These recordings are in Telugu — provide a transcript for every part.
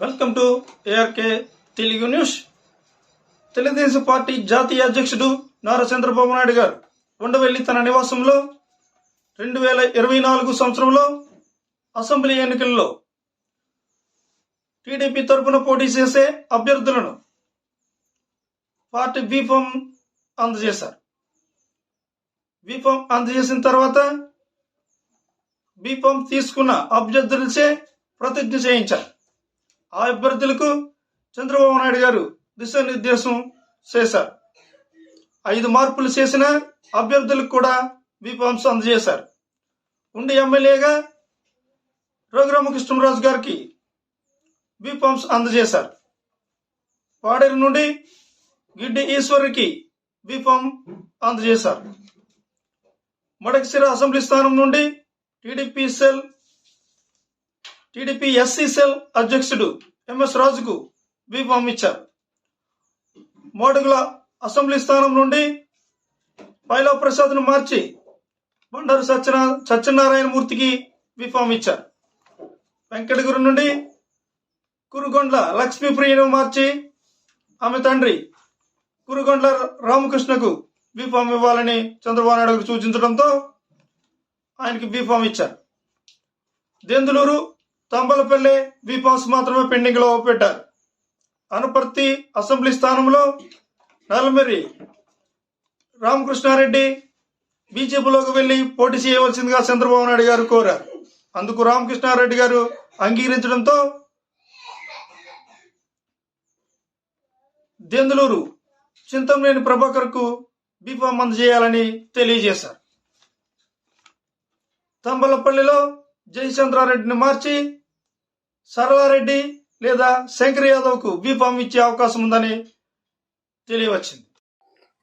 Welcome to ARK Telugu news Telugu Desam party జాతీయ అధ్యక్షుడు నారా చంద్రబాబు నాయుడు గారు ఉండవెల్లి తన నివాసంలో రెండు వేల ఇరవై నాలుగు సంవత్సరంలో అసెంబ్లీ ఎన్నికల్లో టీడీపీ తరపున పోటీ చేసే అభ్యర్థులను పార్టీ బీఫామ్ అందజేశారు. బీఫామ్ అందజేసిన తర్వాత బీఫామ్ తీసుకున్న అభ్యర్థులచే ప్రతిజ్ఞ చేయించారు. ఆ అభ్యర్థులకు చంద్రబాబు నాయుడు గారు దిశానిర్దేశం చేశారు. ఐదు మార్పులు చేసిన అభ్యర్థులకు కూడా బీఫామ్స్ అందజేశారు. ఉండి ఎమ్మెల్యేగా రఘురామకృష్ణరాజు గారికి బీఫామ్స్ అందజేశారు. పాడేరు నుండి గిడ్డి ఈశ్వరికి బీఫామ్ అందజేశారు. మడకసిర అసెంబ్లీ స్థానం నుండి TDP cell TDP SC cell అధ్యక్షుడు ఎంఎస్ రాజుకు బీఫామ్ ఇచ్చారు. మోడుగుల అసెంబ్లీ స్థానం నుండి పైలా ప్రసాద్ను మార్చి బండారు సత్యనా సత్యనారాయణ మూర్తికి బీఫామ్ ఇచ్చారు. వెంకటగిరి నుండి కురుగొండ్ల లక్ష్మీప్రియను మార్చి ఆమె తండ్రి కురుగొండ్ల రామకృష్ణకు బీఫామ్ ఇవ్వాలని చంద్రబాబు నాయుడు సూచించడంతో ఆయనకి బీఫామ్ ఇచ్చారు. దెందులూరు తంబలపల్లి బీఫామ్స్ మాత్రమే పెండింగ్లో పెట్టారు. అనపర్తి అసెంబ్లీ స్థానంలో నల్లమెర్రి రామకృష్ణారెడ్డి బీజేపీలోకి వెళ్ళి పోటీ చేయవలసిందిగా చంద్రబాబు నాయుడు గారు కోరారు. అందుకు రామకృష్ణారెడ్డి గారు అంగీకరించడంతో దెందులూరు చింతమనేని ప్రభాకర్కు బీఫామ్ అందజేయాలని తెలియజేశారు. తంబలపల్లిలో జయచంద్రారెడ్డిని మార్చి సర్వారెడ్డి లేదా శంకర్ యాదవ్కు బీఫామ్ ఇచ్చే అవకాశం ఉందని తెలియవచ్చింది.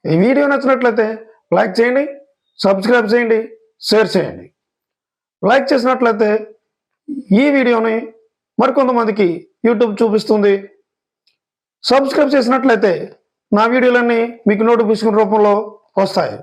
ఈ వీడియో నచ్చినట్లయితే లైక్ చేయండి సబ్స్క్రైబ్ చేయండి షేర్ చేయండి. లైక్ చేసినట్లయితే ఈ వీడియోని మరికొంతమందికి యూట్యూబ్ చూపిస్తుంది. సబ్స్క్రైబ్ చేసినట్లయితే నా వీడియోలన్నీ మీకు నోటిఫికేషన్ రూపంలో వస్తాయి.